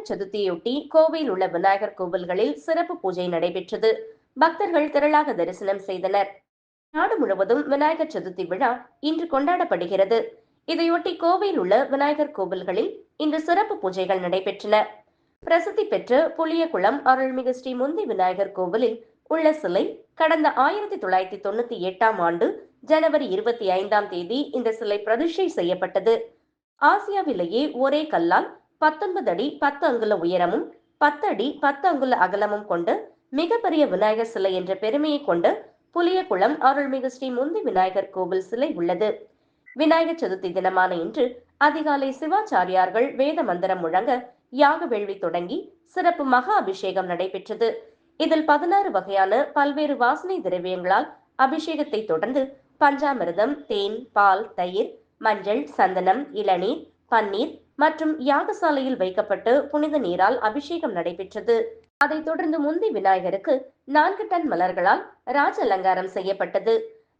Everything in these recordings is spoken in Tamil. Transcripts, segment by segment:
விநாயகர் சதுர்த்தியொட்டி கோவையில் உள்ள விநாயகர் கோவில்களில் சிறப்பு பூஜை நடைபெற்றது. பக்தர்கள் திரளாக தரிசனம் செய்தனர். நாடு முழுவதும் விநாயகர் சதுர்த்தி விழா இன்று கொண்டாடப்படுகிறது. இதையொட்டி கோவையில் உள்ள விநாயகர் கோவில்களில் இன்று சிறப்பு பூஜைகள் நடைபெற்றன. பிரசித்தி பெற்ற புளியகுளம் அருள்மிகு ஸ்ரீ முந்தி விநாயகர் கோவிலில் உள்ள சிலை கடந்த ஆயிரத்தி தொள்ளாயிரத்தி தொண்ணூத்தி எட்டாம் ஆண்டு ஜனவரி இருபத்தி ஐந்தாம் தேதி இந்த சிலை பிரதிஷ்டை செய்யப்பட்டது. ஆசியாவிலேயே ஒரே கல்லால் பத்தொன்பது அடி பத்து அங்குல உயரமும் பத்து அடி பத்து அங்குல அகலமும் கொண்டு மிகப்பெரிய விநாயகர் சிலை என்ற பெருமையை கொண்டு புளியகுளம் அருள்மிகு ஸ்ரீ முந்தி விநாயகர் கோவில் சிலை உள்ளது. விநாயகர் சதுர்த்தி தினமான இன்று அதிகாலை சிவாச்சாரியார்கள் வேத மந்திரம் முழங்க யாக வேள்வி தொடங்கி சிறப்பு மகா அபிஷேகம் நடைபெற்றது. இதில் பதினாறு வகையான பல்வேறு வாசனை திரவியங்களால் அபிஷேகத்தை தொடர்ந்து பஞ்சாமிர்தம் தேன் பால் தயிர் மஞ்சள் சந்தனம் இளநீர் பன்னீர் மற்றும் யாகசாலையில் வைக்கப்பட்டு புனித நீரால் அபிஷேகம் நடைபெற்றது. அதைத் தொடர்ந்து முந்தி விநாயகருக்கு நான்கு டன் மலர்களால் ராஜ அலங்காரம் செய்யப்பட்டது.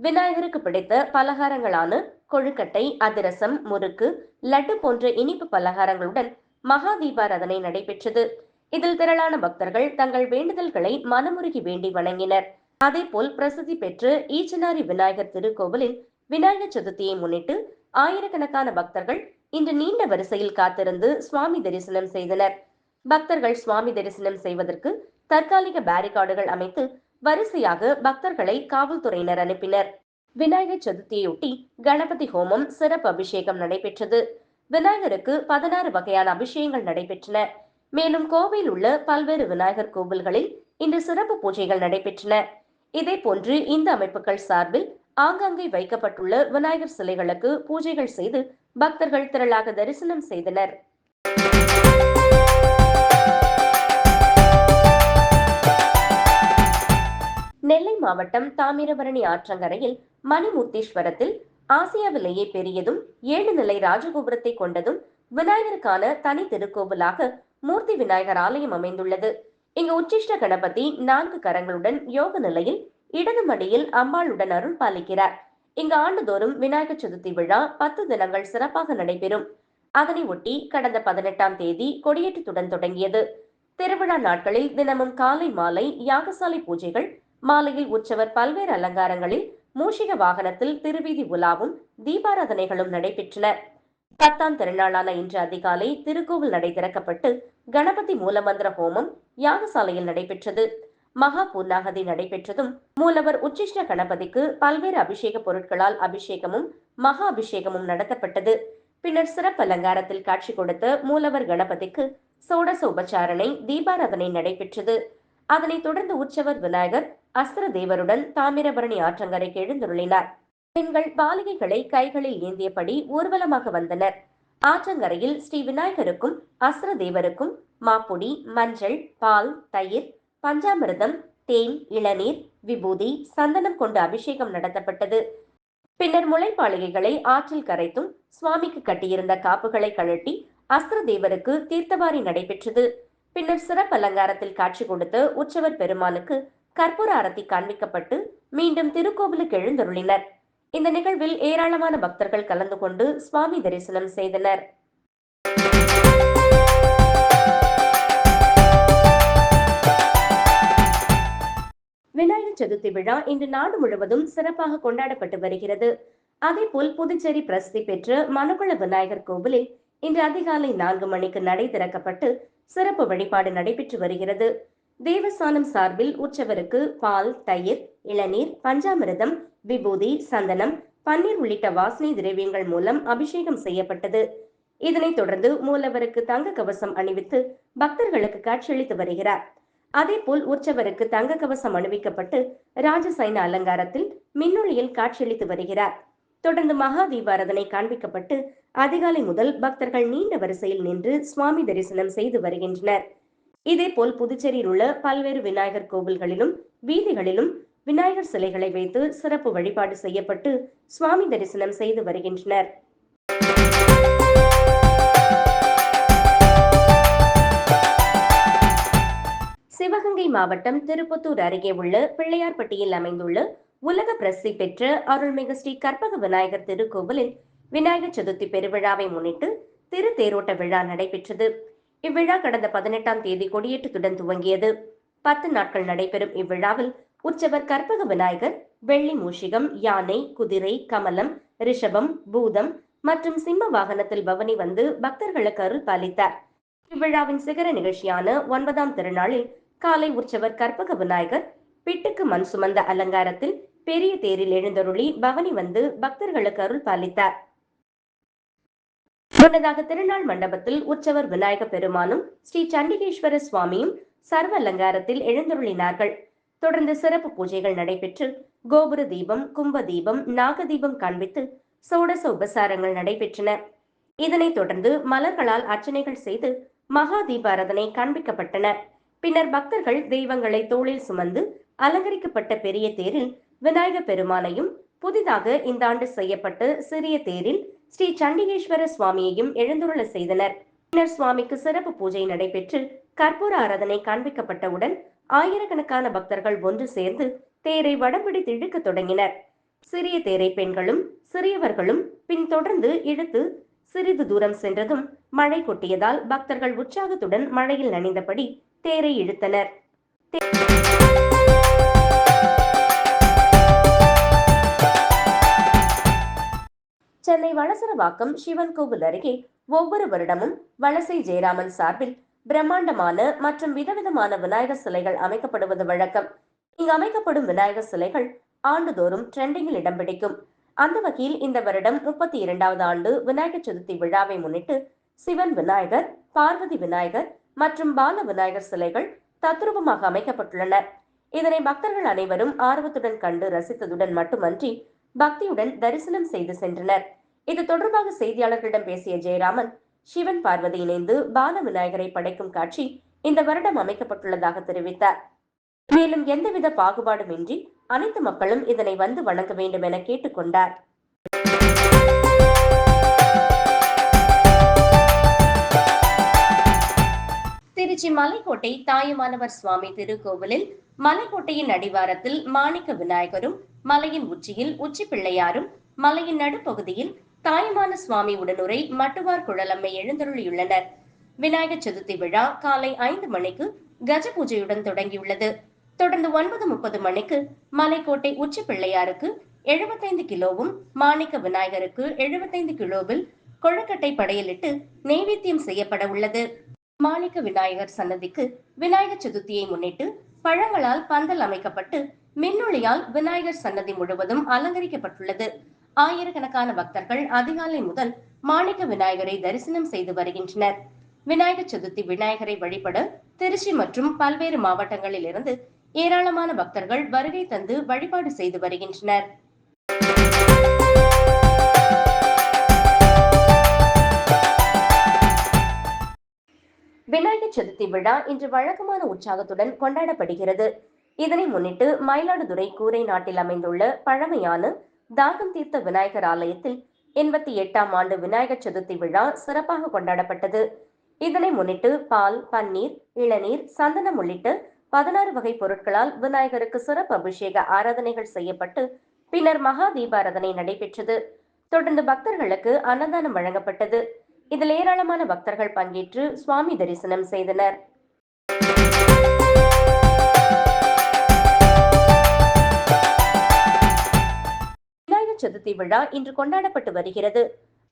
விநாயகருக்கு பிடித்த பலகாரங்களான கொழுக்கட்டை அதிரசம் முறுக்கு லட்டு போன்ற இனிப்பு பலகாரங்களுடன் மகா தீபாராதனை நடைபெற்றது. இதில் திரளான பக்தர்கள் தங்கள் வேண்டுதல்களை மனமுருகி வேண்டி வணங்கினர். அதேபோல் பிரசித்தி பெற்று ஈச்சனாரி விநாயகர் திருக்கோவிலில் விநாயகர் சதுர்த்தியை முன்னிட்டு ஆயிரக்கணக்கான பக்தர்கள் இன்று நீண்ட வரிசையில் காத்திருந்து சுவாமி தரிசனம் செய்தனர். பக்தர்கள் சுவாமி தரிசனம் செய்வதற்கு தற்காலிக பேரிகார்டுகள் அமைத்து வரிசையாக பக்தர்களை காவல்துறையினர் அனுப்பினர். விநாயகர் சதுர்த்தியொட்டி கணபதி ஹோமம் சிறப்பு அபிஷேகம் நடைபெற்றது. விநாயகருக்கு பதினாறு வகையான அபிஷேகங்கள் நடைபெற்றன. மேலும் கோவையில் உள்ள பல்வேறு விநாயகர் கோவில்களில் இன்று சிறப்பு பூஜைகள் நடைபெற்றன. இதே போன்று இந்த அமைப்புகள் சார்பில் ஆங்காங்கே வைக்கப்பட்டுள்ள விநாயகர் சிலைகளுக்கு பூஜைகள் செய்து பக்தர்கள் திரளாக தரிசனம் செய்தனர். நெல்லை மாவட்டம் தாமிரபரணி ஆற்றங்கரையில் மணிமுத்தீஸ்வரத்தில் ஆசியாவிலேயே பெரியதும் ஏழு நிலை ராஜகோபுரத்தை கொண்டதும் விநாயகருக்கான தனி திருக்கோவிலாக மூர்த்தி விநாயகர் ஆலயம் அமைந்துள்ளது. இங்கு உச்சிஷ்ட கணபதி நான்கு கரங்களுடன் யோக நிலையில் இடது மடியில் அம்பாளுடன் அருள் பாலிக்கிறார். இங்கு ஆண்டுதோறும் விநாயகர் சதுர்த்தி விழா பத்து தினங்கள் சிறப்பாக நடைபெறும். அதனை ஒட்டி கடந்த பதினெட்டாம் தேதி கொடியேற்றத்துடன் தொடங்கியது. திருவிழா நாட்களில் தினமும் காலை மாலை யாகசாலை பூஜைகள் மாலையில் உற்சவர் பல்வேறு அலங்காரங்களில் மூஷிக வாகனத்தில் திருவீதி உலாவும் தீபாராதனைகளும் நடைபெற்றன. பத்தாம் திருநாளான இன்று அதிகாலை திருக்கோவில் நடை திறக்கப்பட்டு கணபதி மூலமந்திர ஹோமம் யாகசாலையில் நடைபெற்றது. மகா பூர்ணாகதி நடைபெற்றதும் மூலவர் உச்சிஷ்ட கணபதிக்கு பல்வேறு அபிஷேக பொருட்களால் அபிஷேகமும் மகா அபிஷேகமும் நடத்தப்பட்டது. பின்னர் சிறப்பு அலங்காரத்தில் காட்சி கொடுத்த மூலவர் கணபதிக்கு சோடச உபச்சாரணை தீபாராதனை நடைபெற்றது. அதனைத் தொடர்ந்து உற்சவர் விநாயகர் அஸ்திர தேவருடன் தாமிரபரணி ஆற்றங்கரைக்கு எழுந்துருளினார் பெண்கள் பாலிகைகளை கைகளில் ஏந்தியபடி ஊர்வலமாக வந்தனர். ஆற்றங்கரையில் ஸ்ரீ விநாயகருக்கும் அஸ்திர தேவருக்கும் மாப்புடி மஞ்சள் பால் தயிர் பஞ்சாமிர்தம் தேன் இளநீர் விபூதி சந்தனம் கொண்டு அபிஷேகம் நடத்தப்பட்டது. பின்னர் முளைப்பாளிகைகளை ஆற்றில் கரைத்தும் சுவாமிக்கு கட்டியிருந்த காப்புகளை கழட்டி அஸ்திர தேவருக்கு தீர்த்தவாரி நடைபெற்றது. பின்னர் சிறப்பு அலங்காரத்தில் காட்சி கொடுத்து உற்சவர் பெருமானுக்கு கற்பூர அரத்தி காண்பிக்கப்பட்டு மீண்டும் திருக்கோவிலுக்கு எழுந்தருளினர். இந்த நிகழ்வில் ஏராளமான பக்தர்கள் கலந்து கொண்டு சுவாமி தரிசனம் செய்தனர். விநாயகர் சதுர்த்தி விழா இன்று நாடு முழுவதும் சிறப்பாக கொண்டாடப்பட்டு வருகிறது. அதேபோல் புதுச்சேரி பிரசித்தி பெற்ற மனுகுள விநாயகர் கோவிலில் இன்று அதிகாலை நான்கு மணிக்கு நடை திறக்கப்பட்டு சிறப்பு வழிபாடு நடைபெற்று வருகிறது. தேவஸ்தானம் சார்பில் உற்சவருக்கு பால் தயிர் இளநீர் பஞ்சாமிரதம் விபூதி சந்தனம் பன்னீர் உள்ளிட்ட வாசனை திரவியங்கள் மூலம் அபிஷேகம் செய்யப்பட்டது. இதனைத் தொடர்ந்து மூலவருக்கு தங்க கவசம் அணிவித்து பக்தர்களுக்கு காட்சியளித்து வருகிறார். அதேபோல் உற்சவருக்கு தங்க கவசம் அணிவிக்கப்பட்டு ராஜசைன அலங்காரத்தில் மின்னொளியில் காட்சியளித்து வருகிறார். தொடர்ந்து மகா தீபாரதனை காண்பிக்கப்பட்டு அதிகாலை முதல் பக்தர்கள் நீண்ட வரிசையில் நின்று சுவாமி தரிசனம் செய்து வருகின்றனர். இதேபோல் புதுச்சேரியில் உள்ள பல்வேறு விநாயகர் கோவில்களிலும் வீதிகளிலும் விநாயகர் சிலைகளை வைத்து சிறப்பு வழிபாடு செய்யப்பட்டு சுவாமி தரிசனம் செய்து வருகின்றனர். சிவகங்கை மாவட்டம் திருப்பத்தூர் அருகே உள்ள பிள்ளையார்பட்டியில் அமைந்துள்ள உலக பிரசித்தி பெற்ற அருள்மிகு ஸ்ரீ கற்பக விநாயகர் திருக்கோவிலில் விநாயகர் சதுர்த்தி பெருவிழாவை முன்னிட்டு திரு தேரோட்ட விழா நடைபெற்றது. இவ்விழா கடந்த பதினெட்டாம் தேதி கொடியேற்றத்துடன் துவங்கியது. பத்து நாட்கள் நடைபெறும் இவ்விழாவில் உற்சவர் கற்பக விநாயகர் வெள்ளி மூஷிகம் யானை குதிரை கமலம் ரிஷபம் பூதம் மற்றும் சிம்ம வாகனத்தில் பவனி வந்து பக்தர்களுக்கு அருள் பாலித்தார். இவ்விழாவின் சிகர நிகழ்ச்சியான ஒன்பதாம் திருநாளில் காலை உற்சவர் கற்பக விநாயகர் பிட்டுக்கு மண் சுமந்த அலங்காரத்தில் பெரிய தேரில் எழுந்தருளி பவனி வந்து பக்தர்களுக்கு அருள் பாலித்தார். முன்னதாக திருநாள் மண்டபத்தில் உற்சவர் விநாயக பெருமானும் ஸ்ரீ சண்டிகேஸ்வர சுவாமியும் சர்வ அலங்காரத்தில் எழுந்தருளினார்கள். தொடர்ந்து சிறப்பு பூஜைகள் நடைபெற்று கோபுர தீபம் கும்ப தீபம் நாக தீபம் காண்பித்து சோடச உபசாரங்கள் நடைபெற்றன. இதனைத் தொடர்ந்து மலர்களால் அர்ச்சனைகள் செய்து மகா தீபாரதனை காண்பிக்கப்பட்டன. பின்னர் பக்தர்கள் தெய்வங்களை தோளில் சுமந்து அலங்கரிக்கப்பட்ட பெரிய தேரில் விநாயக பெருமானையும் புதிதாக இந்த ஆண்டு செய்யப்பட்ட சிறிய தேரில் ஸ்ரீ சண்டிகேஸ்வர சுவாமியையும் எழுந்துருள செய்தனர். பின்னர் சுவாமிக்கு சிறப்பு பூஜை நடைபெற்று கற்பூர ஆராதனை காண்பிக்கப்பட்டவுடன் ஆயிரக்கணக்கான பக்தர்கள் ஒன்று சேர்ந்து தேரை வடம்பிடித்து இழுக்க தொடங்கினர். சிறிய தேரை பெண்களும் சிறியவர்களும் பின் தொடர்ந்து இழுத்து சிறிது தூரம் சென்றதும் மழை கொட்டியதால் பக்தர்கள் உற்சாகத்துடன் மழையில் நனைந்தபடி தேரை இழுத்தனர். சென்னை வளசரவாக்கம் சிவன் கோவில் அருகே ஒவ்வொரு வருடமும் வலசை ஜெயராமன் சார்பில் பிரம்மாண்டமான மற்றும் விதவிதமான விநாயகர் சிலைகள் அமைக்கப்படுவது வழக்கம். இங்கு அமைக்கப்படும் விநாயகர் சிலைகள் ஆண்டுதோறும் ட்ரெண்டிங்கில் இடம் பிடிக்கும். அந்த வகையில் இந்த வருடம் முப்பத்தி இரண்டாவது ஆண்டு விநாயகர் சதுர்த்தி விழாவை முன்னிட்டு சிவன் விநாயகர் பார்வதி விநாயகர் மற்றும் பால விநாயகர் சிலைகள் தத்ரூபமாக அமைக்கப்பட்டுள்ளன. இதனை பக்தர்கள் அனைவரும் ஆர்வத்துடன் கண்டு ரசித்ததுடன் மட்டுமன்றி பக்தியுடன் தரிசனம் செய்து சென்றனர். இது தொடர்பாக செய்தியாளர்களிடம் பேசிய ஜெயராமன் சிவன் பார்வதி இணைந்து பால விநாயகரை படைக்கும் காட்சி இந்த வருடம் அமைக்கப்பட்டுள்ளதாக தெரிவித்தார். மேலும் எந்தவித பாகுபாடுமின்றி அனைத்து மக்களும் இதனை வந்து வணங்க வேண்டும் என கேட்டுக்கொண்டார் திருச்சி மலைக்கோட்டை தாயுமானவர் சுவாமி திருக்கோவிலில் மலைக்கோட்டையின் அடிவாரத்தில் மாணிக்க விநாயகரும் மலையின் உச்சியில் உச்சி பிள்ளையாரும் மலையின் நடுப்பகுதியில் தாயுமான சுவாமி உடனுரை மட்டுவார் குழலம்மை எழுந்தருளியுள்ளனர். விநாயகர் சதுர்த்தி விழா காலை ஐந்து மணிக்கு கஜ பூஜையுடன் தொடங்கியுள்ளது. தொடர்ந்து ஒன்பது முப்பது மணிக்கு மலைக்கோட்டை உச்சி பிள்ளையாருக்கு எழுபத்தைந்து கிலோவும் மாணிக்க விநாயகருக்கு எழுபத்தைந்து கிலோவில் கொழுக்கட்டை படையலிட்டு நெய்வேத்தியம் செய்யப்பட உள்ளது. மாணிக்க விநாயகர் சன்னதிக்கு விநாயகர் சதுர்த்தியை முன்னிட்டு பழங்களால் பந்தல் அமைக்கப்பட்டு மின்னொளியால் விநாயகர் சன்னதி முழுவதும் அலங்கரிக்கப்பட்டுள்ளது. ஆயிரக்கணக்கான பக்தர்கள் அதிகாலை முதல் மாணிக்க விநாயகரை தரிசனம் செய்து வருகின்றனர். விநாயகர் சதுர்த்தி விநாயகரை வழிபட திருச்சி மற்றும் பல்வேறு மாவட்டங்களில் இருந்து ஏராளமான பக்தர்கள் வருகை தந்து வழிபாடு செய்து வருகின்றனர். விநாயகர் சதுர்த்தி விழா இன்று வழக்கமான உற்சாகத்துடன் கொண்டாடப்படுகிறது. இதனை முன்னிட்டு மயிலாடுதுறை கூரை நாட்டில் அமைந்துள்ள பழமையான தாகம் தீர்த்த விநாயகர் ஆலயத்தில் எண்பத்தி எட்டாம் ஆண்டு விநாயகர் சதுர்த்தி விழா சிறப்பாக கொண்டாடப்பட்டது. இதனை முன்னிட்டு பால் பன்னீர் இளநீர் சந்தனம் உள்ளிட்ட பதினாறு வகை பொருட்களால் விநாயகருக்கு சிறப்பு அபிஷேக ஆராதனைகள் செய்யப்பட்டு பின்னர் மகா தீபாராதனை நடைபெற்றது. தொடர்ந்து பக்தர்களுக்கு அன்னதானம் வழங்கப்பட்டது. இதில் ஏராளமான பக்தர்கள் பங்கேற்று சுவாமி தரிசனம் செய்தனர். விநாயகர் சதுர்த்தி விழா இன்று கொண்டாடப்பட்டு வருகிறது.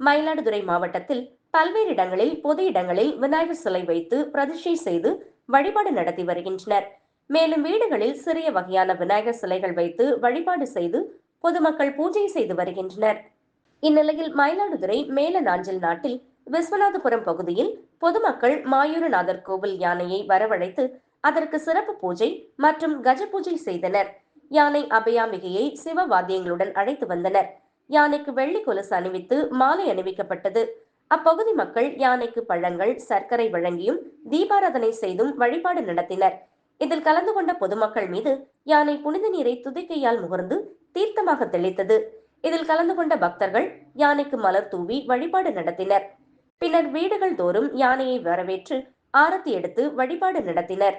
மயிலாடுதுறை மாவட்டத்தில் பல்வேறு இடங்களில் பொது இடங்களில் விநாயகர் சிலை வைத்து பிரதிஷ்டை செய்து வழிபாடு நடத்தி வருகின்றனர். மேலும் வீடுகளில் சிறிய வகையான விநாயகர் சிலைகள் வைத்து வழிபாடு செய்து பொதுமக்கள் பூஜை செய்து வருகின்றனர். இந்நிலையில் மயிலாடுதுறை மேல நாஞ்சில் நாட்டில் விஸ்வநாதபுரம் பகுதியில் பொதுமக்கள் மாயூரநாதர் கோவில் யானையை வரவழைத்து அதற்கு சிறப்பு பூஜை மற்றும் கஜ பூஜை செய்தனர். யானை அபயாமிகையை சிவ வாத்தியங்களுடன் அழைத்து வந்தனர். யானைக்கு வெள்ளி கொலுசு அணிவித்து மாலை அணிவிக்கப்பட்டது. அப்பகுதி மக்கள் யானைக்கு பழங்கள் சர்க்கரை வழங்கியும் தீபாராதனை செய்தும் வழிபாடு நடத்தினர். இதில் கலந்து கொண்ட பொதுமக்கள் மீது யானை புனித நீரை துதிக்கையால் முகர்ந்து தீர்த்தமாக தெளித்தது. இதில் கலந்து கொண்ட பக்தர்கள் யானைக்கு மலர் தூவி வழிபாடு நடத்தினர். பின்னர் வீடுகள் தோறும் யானையை வரவேற்று ஆரத்தி எடுத்து வழிபாடு நடத்தினர்.